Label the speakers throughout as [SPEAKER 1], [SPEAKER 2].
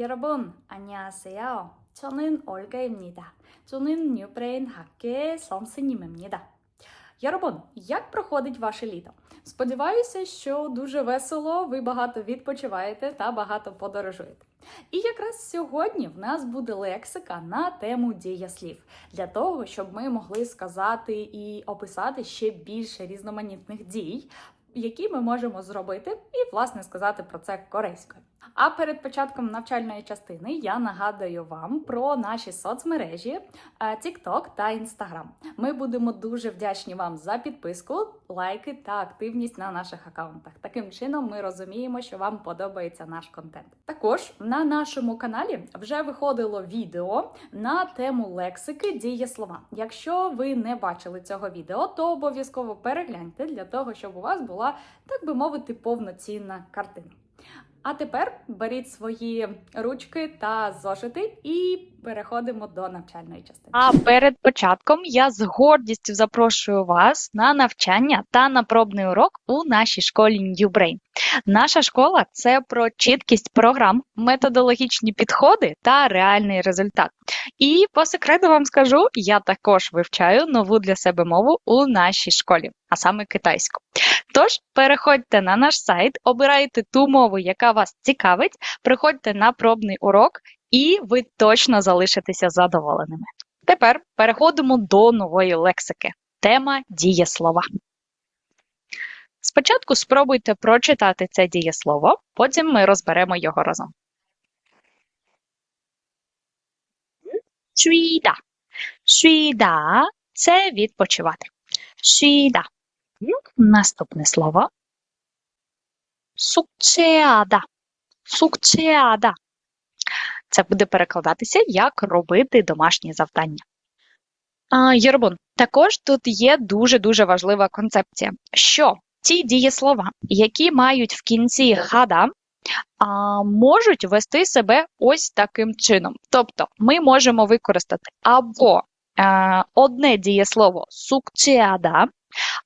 [SPEAKER 1] 여러분, 안녕하세요. 저는 올가입니다. 저는 뉴브레인 학교의 선생님입니다. 여러분, як проходить ваше літо? Сподіваюся, що дуже весело, ви багато відпочиваєте та багато подорожуєте. І якраз сьогодні в нас буде лексика на тему дієслів для того, щоб ми могли сказати і описати ще більше різноманітних дій, які ми можемо зробити, і власне сказати про це корейською. А перед початком навчальної частини я нагадую вам про наші соцмережі е, TikTok та Instagram. Ми будемо дуже вдячні вам за підписку, лайки та активність на наших аккаунтах. Таким чином ми розуміємо, що вам подобається наш контент. Також на нашому каналі вже виходило відео на тему лексики дієслова. Якщо ви не бачили цього відео, то обов'язково перегляньте для того, щоб у вас була, так би мовити, повноцінна картина. А тепер беріть свої ручки та зошити і переходимо до навчальної частини.
[SPEAKER 2] А перед початком я з гордістю запрошую вас на навчання та на пробний урок у нашій школі New Brain. Наша школа це про чіткість програм, методологічні підходи та реальний результат. І по секрету вам скажу, я також вивчаю нову для себе мову у нашій школі, а саме китайську. Тож переходьте на наш сайт, обирайте ту мову, яка вас цікавить, приходьте на пробний урок, і ви точно залишитеся задоволеними. Тепер переходимо до нової лексики. Тема дієслова. Спочатку спробуйте прочитати це дієслово, потім ми розберемо його разом. Швіда. Швіда – це відпочивати. Швіда. Наступне слово. Сукчеада. Сукчеада. Це буде перекладатися як робити домашні завдання. Єрбун, також тут є дуже-дуже важлива концепція, що ті дієслова, які мають в кінці хада, а, можуть вести себе ось таким чином. Тобто ми можемо використати або одне дієслово сукчеада,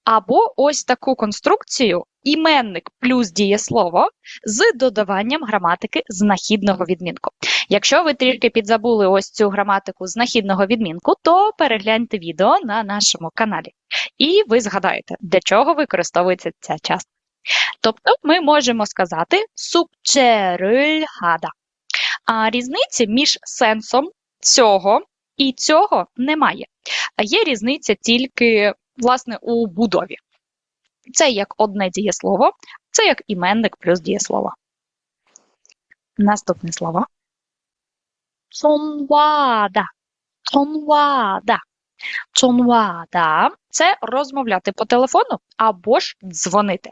[SPEAKER 2] або ось таку конструкцію іменник плюс дієслово з додаванням граматики знахідного відмінку. Якщо ви трішки підзабули ось цю граматику знахідного відмінку, то перегляньте відео на нашому каналі. І ви згадаєте, для чого використовується ця частка. Тобто ми можемо сказати сукчерильгада. А різниці між сенсом цього і цього немає. Є різниця тільки власне у будові. Це як одне дієслово, це як іменник плюс дієслово. Наступне слово. Чонвада. Чонвада. Чонвада – це розмовляти по телефону або ж дзвонити.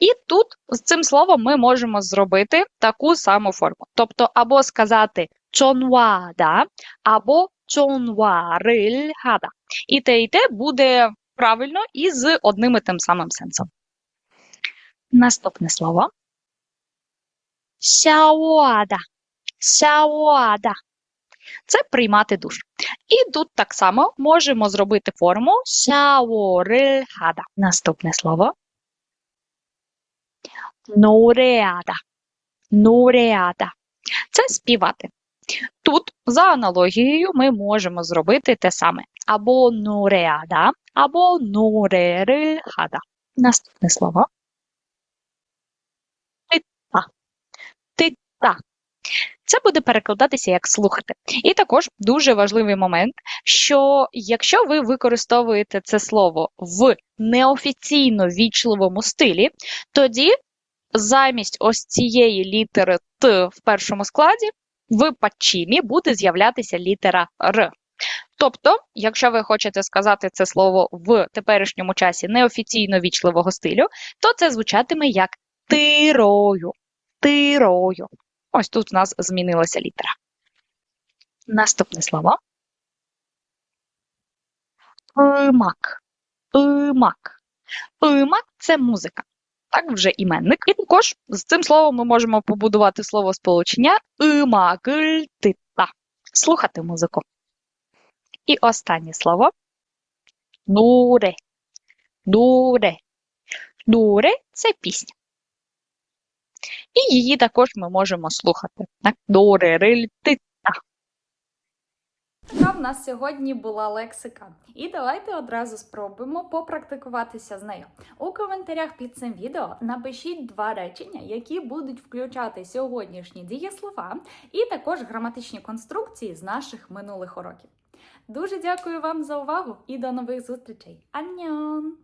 [SPEAKER 2] І тут з цим словом ми можемо зробити таку саму форму. Тобто, або сказати чонвада, або чонварильгада. І те, і те буде правильно і з одним і тим самим сенсом. Наступне слово. Сяоада. Сяоада. Це приймати душ. І тут так само можемо зробити форму сяорильгада. Наступне слово. Нореада. Нореада. Це співати. Тут, за аналогією, ми можемо зробити те саме: або нореада, або нурерильхада. Наступне слово. Тита. Тита. Це буде перекладатися як слухати. І також дуже важливий момент, що якщо ви використовуєте це слово в неофіційно вічливому стилі, тоді замість ось цієї літери Т в першому складі в пачімі буде з'являтися літера Р. Тобто, якщо ви хочете сказати це слово в теперішньому часі неофіційно вічливого стилю, то це звучатиме як тирою. Тирою. Ось тут у нас змінилася літера. Наступне слово. Имак. Имак. Имак це музика. Так, вже іменник. І також з цим словом ми можемо побудувати слово сполучення имакильтита. Слухати музику. І останнє слово. Нуре. Нуре. Нуре це пісня. І її також ми можемо слухати. Так, доре, риль, ти.
[SPEAKER 1] Така в нас сьогодні була лексика. І давайте одразу спробуємо попрактикуватися з нею. У коментарях під цим відео напишіть два речення, які будуть включати сьогоднішні дієслова, і також граматичні конструкції з наших минулих уроків. Дуже дякую вам за увагу і до нових зустрічей. Аньон!